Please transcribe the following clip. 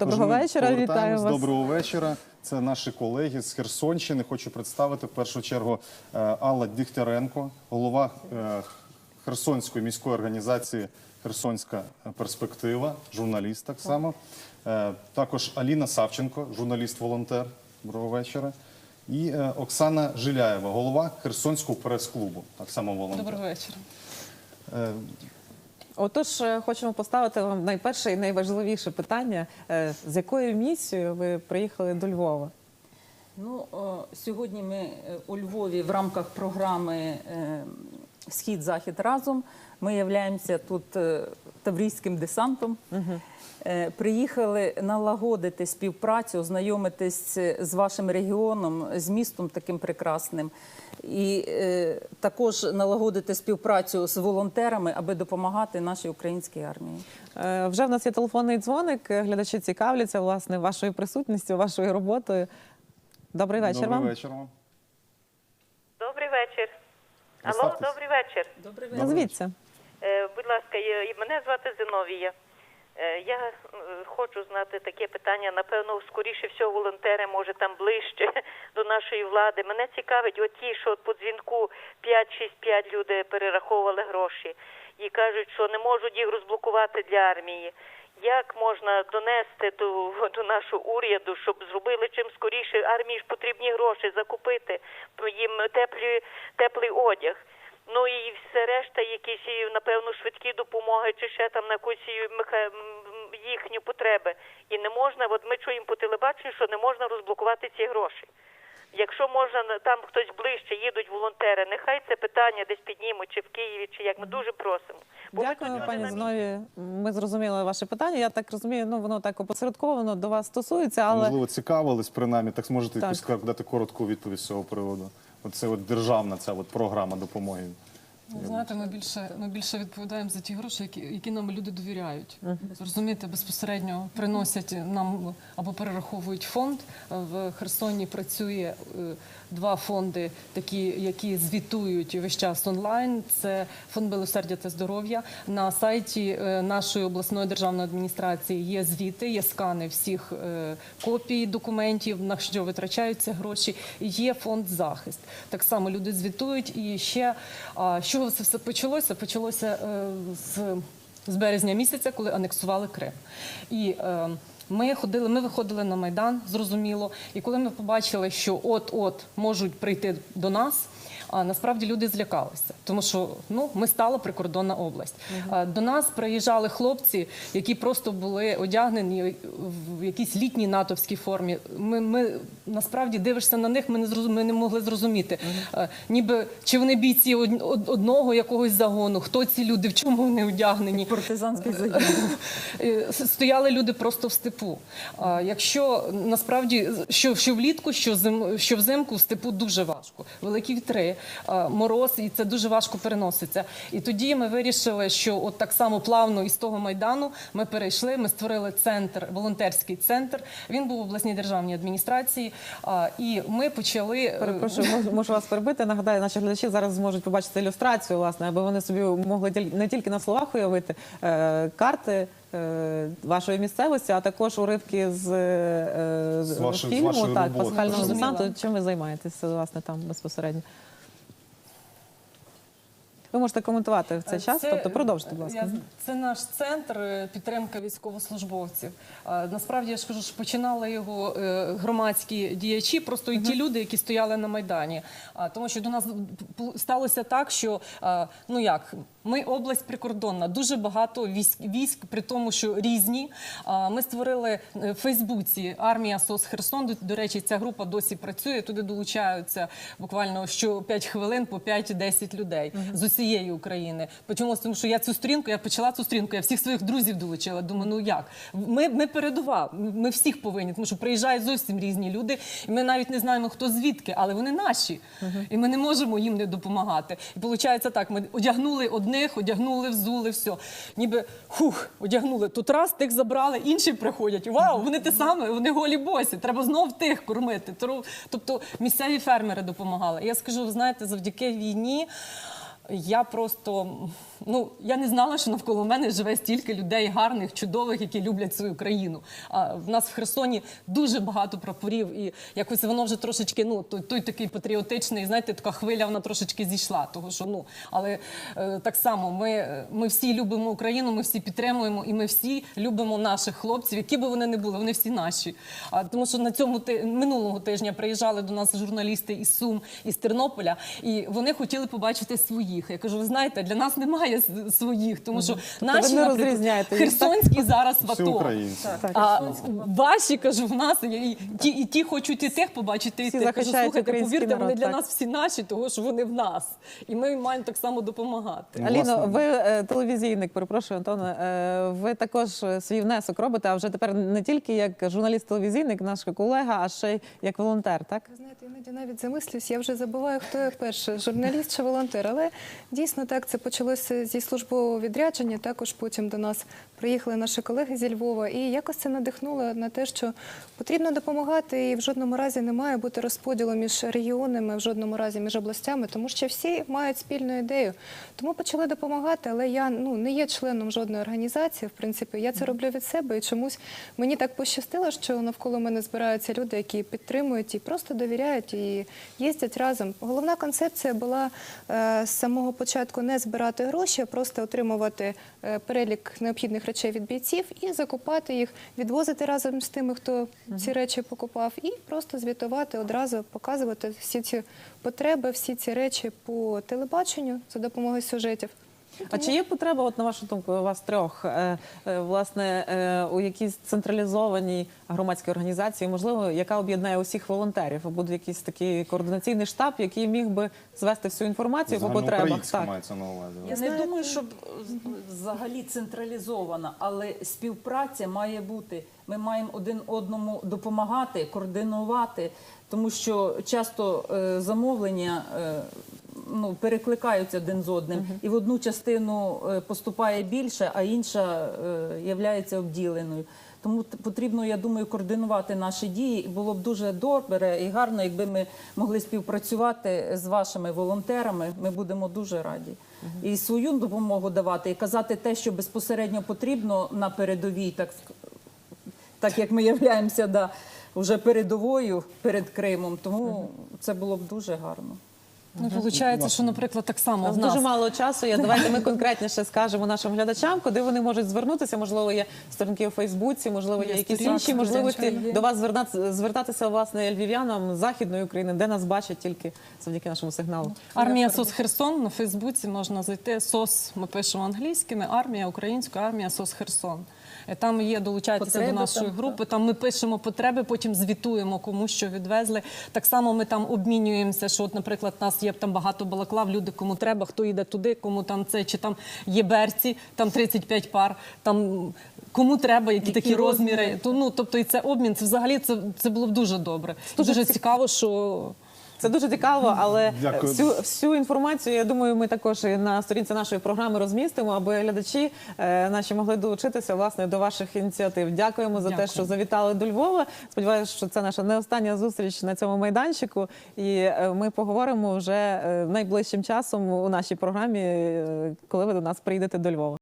Доброго Тож ми вечора, вітаю вас. Доброго вечора. Це наші колеги з Херсонщини. Хочу представити в першу чергу е, Алла Дігтяренко, голова е, Херсонської міської організації Херсонська перспектива, журналіст так само. Е, Також Аліна Савченко, журналіст-волонтер. Доброго вечора. І Оксана Жиляєва, голова Херсонського прес-клубу, так само волонтер. Доброго вечора. Отож, е, хочемо поставити вам найперше і найважливіше питання: Е, з якою місією ви приїхали до Львова? Ну сьогодні ми е, у Львові в рамках програми Схід Захід разом. Ми являємося тут е, таврійським десантом. Е, Приїхали налагодити співпрацю, ознайомитись з вашим регіоном, з містом таким прекрасним, і е, також налагодити співпрацю з волонтерами, аби допомагати нашій українській армії. Е, Вже в нас є телефонний дзвоник. е, Глядачі цікавляться власне вашою присутністю, вашою роботою. Добрий вечір Добрий вам. вечір вам. Алло, Представтесь. добрий вечір. Добрий Добрий Назвіться. Е, будь ласка, я- мене звати Зиновія. Е, я е, хочу знати таке питання. Напевно, скоріше всього, волонтери, може, там ближче до нашої влади. Мене цікавить, оті, що по дзвінку 5-6-5 люди перераховували гроші і кажуть, що не можуть їх розблокувати для армії. Як можна донести до, до нашого уряду, щоб зробили чим скоріше армії ж потрібні гроші закупити їм теплі, теплий одяг. Ну і все решта, якісь напевно, швидкі допомоги, чи ще там на якусь їхні потреби. І не можна, от ми чуємо по телебаченню, що не можна розблокувати ці гроші. Якщо можна там хтось ближче, їдуть волонтери, нехай це питання десь піднімуть, чи в Києві, чи як ми дуже просимо. Бо ми Дякую, люди пані. Зинові. Ми зрозуміли ваше питання. Я так розумію, ну воно так опосередковано до вас стосується, але Можливо, цікавились принаймні, так зможете Так. якусь дати коротку відповідь з цього приводу. Оце от державна ця от програма допомоги. Ви знаєте, ми більше ми більше відповідаємо за ті гроші, які, які нам люди довіряють. Розумієте, безпосередньо приносять нам або перераховують фонд. В Херсоні працює е, два фонди, такі, які звітують весь час онлайн. Це фонд милосердя та здоров'я. На сайті е, нашої обласної державної адміністрації є звіти, є скани всіх е, копій документів, на що витрачаються гроші. Є фонд захист. Так само люди звітують. І ще з чого це все почалося? Почалося е, з, з березня місяця, коли анексували Крим. І е, ми ходили, ми виходили на майдан, зрозуміло. І коли ми побачили, що от-от можуть прийти до нас. А насправді люди злякалися, тому що ну ми стала прикордонна область. До нас приїжджали хлопці, які просто були одягнені в якійсь літній натовській формі. Ми, ми насправді дивишся на них. Ми не зрозум... ми не могли зрозуміти, ніби чи вони бійці од- од- одного якогось загону, хто ці люди, в чому вони одягнені. Партизанський загін. Е, Стояли люди просто в степу. Якщо насправді що, що влітку, що зим, що взимку в степу дуже важко. Великі вітри, а, мороз, і це дуже важко переноситься. І тоді ми вирішили, що от так само плавно із того майдану ми перейшли. Ми створили центр, волонтерський центр. Він був в обласній державній адміністрації. І ми почали е, перепрошую, можу, вас перебити. Нагадаю, наші глядачі зараз зможуть побачити ілюстрацію, власне, аби вони собі могли не тільки на словах уявити е, карти. Е, Вашої місцевості, а також уривки з, е, З вашої- з фільму, вашої так, роботи. пасхального Зрозуміла. десанту. Чим ви займаєтеся, власне, там безпосередньо? Ви можете коментувати в цей час, тобто продовжуйте, будь я- ласка. Це наш центр е, підтримка військовослужбовців. Насправді я ж кажу, що починали його е, громадські діячі, просто і ті люди, які стояли на майдані. Тому що до нас сталося так, що ну як. Ми область прикордонна, дуже багато військ, військ при тому, що різні. Ми створили е, в Фейсбуці армія СОС Херсон. До, речі, ця група досі працює. Туди долучаються буквально що 5 хвилин по 5-10 людей з усієї України. Почому тому, що я цю сторінку, я почала цю сторінку, я всіх своїх друзів долучила. Думаю, ну як? Ми, ми передова, ми всіх повинні, тому що приїжджають зовсім різні люди, і ми навіть не знаємо, хто звідки, але вони наші. І ми не можемо їм не допомагати. І виходить так: ми одягнули одних, одягнули, взули, все. Ніби хух, одягнули. Тут раз тих забрали, інші приходять. Вау, вони те саме, вони голі босі. Треба знов тих кормити. Тобто місцеві фермери допомагали. Я скажу, ви знаєте, завдяки війні. Я просто ну я не знала, що навколо мене живе стільки людей гарних, чудових, які люблять свою країну. А в нас в Херсоні дуже багато прапорів, і якось воно вже трошечки, ну той, той такий патріотичний, знаєте, така хвиля, вона трошечки зійшла. Того що ну, але е, так само ми, ми всі любимо Україну, ми всі підтримуємо, і ми всі любимо наших хлопців, які би вони не були, вони всі наші. А тому, що на цьому ти минулого тижня приїжджали до нас журналісти із Сум із Тернополя, і вони хотіли побачити своїх. Я кажу, ви знаєте, для нас немає своїх, тому що наші Тобто ви не наприклад, розрізняєте їх, херсонські зараз в АТО. А ваші кажу, в нас і ті, і ті хочуть і тих побачити, і тих. Кажу, слухайте, повірте, вони для так. нас всі наші, того що вони в нас, і ми маємо так само допомагати. Аліно, ви е, телевізійник, перепрошую, Антоне. е, Ви також свій внесок робите, а вже тепер не тільки як журналіст-телевізійник, наш колега, а ще й як волонтер, так? Ви знаєте, іноді навіть замислюсь, я вже забуваю, хто я перше, журналіст чи волонтер. Але дійсно так це почалося зі службового відрядження. Також потім до нас приїхали наші колеги зі Львова, і якось це надихнуло на те, що потрібно допомагати, і в жодному разі не має бути розподілу між регіонами, в жодному разі між областями, тому що всі мають спільну ідею. Тому почали допомагати, але я ну не є членом жодної організації. В принципі, я це роблю від себе і чомусь мені так пощастило, що навколо мене збираються люди, які підтримують і просто довіряють і їздять разом. Головна концепція була е, з самого початку не збирати гроші, а просто отримувати е, перелік необхідних речей від бійців і закупати їх, відвозити разом з тими, хто ці речі покупав, і просто звітувати одразу, показувати всі ці потреби, всі ці речі по телебаченню за допомогою сюжетів. А чи є потреба, от на вашу думку, у вас трьох, е, е, власне, е, у якійсь централізованій громадській організації, можливо, яка об'єднає усіх волонтерів? або Буде якийсь такий координаційний штаб, який міг би звести всю інформацію по потребах? Так. мається на увазі. Я не думаю, щоб взагалі централізована, але співпраця має бути. Ми маємо один одному допомагати, координувати, тому що часто замовлення. Ну, перекликаються один з одним, і в одну частину е, поступає більше, а інша е, являється обділеною. Тому потрібно, я думаю, координувати наші дії. І було б дуже добре і гарно, якби ми могли співпрацювати з вашими волонтерами. Ми будемо дуже раді. І свою допомогу давати, і казати те, що безпосередньо потрібно на передовій, так, так як ми являємося да, вже передовою перед Кримом. Тому це було б дуже гарно. Ну, виходить, що, наприклад, так само нас в нас дуже мало часу. Я давайте ми конкретніше скажемо нашим глядачам, куди вони можуть звернутися. Можливо, є сторінки у Фейсбуці, можливо, є, якісь інші можливості до вас звертатися, звертатися власне львів'янам західної України, де нас бачать тільки завдяки нашому сигналу. Армія СОС Херсон на Фейсбуці можна зайти. СОС ми пишемо англійськими, армія, українська армія СОС Херсон. Е, Там є долучайтеся Потреби до нашої там, групи. Там ми пишемо потреби, потім звітуємо, кому що відвезли. Так само ми там обмінюємося. Що, от, наприклад, у нас є там багато балаклав, люди кому треба, хто йде туди, кому там це, чи там є берці, там 35 пар, там кому треба, які, такі розміри. То, ну, тобто, і це обмін. Це взагалі це, це було б дуже добре. Дуже, цікаво, що Це дуже цікаво, але Дякую. всю, всю інформацію, я думаю, ми також і на сторінці нашої програми розмістимо, аби глядачі е, наші могли долучитися власне до ваших ініціатив. Дякуємо за те, що завітали до Львова. Сподіваюся, що це наша не остання зустріч на цьому майданчику, і е, ми поговоримо вже е, найближчим часом у нашій програмі, коли ви до нас прийдете до Львова.